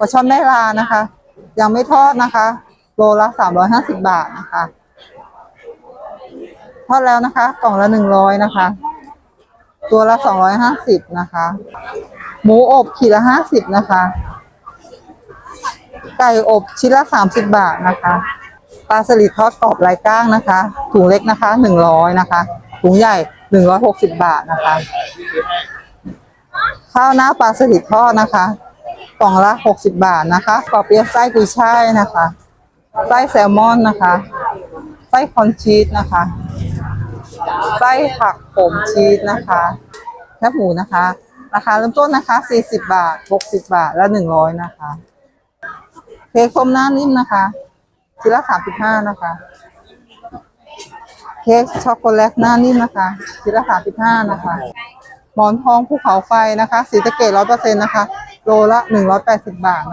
ปลาช่อนแม่ลานะคะ ยังไม่ทอดนะคะ โลละสามร้อยห้าสิบบาทนะคะ ทอดแล้วนะคะ กล่องละหนึ่งร้อยนะคะ ตัวละสองร้อยห้าสิบนะคะ หมูอบขีดละห้าสิบนะคะ ไก่อบชิ้นละสามสิบบาทนะคะปลาสลิดทอดกรอบไร้ก้างนะคะ ถุงเล็กนะคะหนึ่งร้อยนะคะ ถุงใหญ่หนึ่งร้อยหกสิบบาทนะคะ ข้าวหน้าปลาสลิดทอดนะคะ กล่องละหกสิบบาทนะคะกรอบเปี๊ยะไส้กุยช่ายนะคะไส้แซลมอนนะคะไส้คอนชีสนะคะไส้ผักโขมชีสนะคะแคบหมูนะคะ ราคาเริ่มต้นนะคะสี่สิบบาทหกสิบบาทและหนึ่งร้อยนะคะเค้กส้มหน้านิ่มนะคะชิ้นละสามสิบห้านะคะ เค้กช็อกโกแลตหน้านิ่มนะคะชิ้นละสามสิบห้านะคะ หมอนทองภูเขาไฟนะคะ สีตะเกตร้อยเปอร์เซ็นต์นะคะ โลละหนึ่งร้อยแปดสิบบาท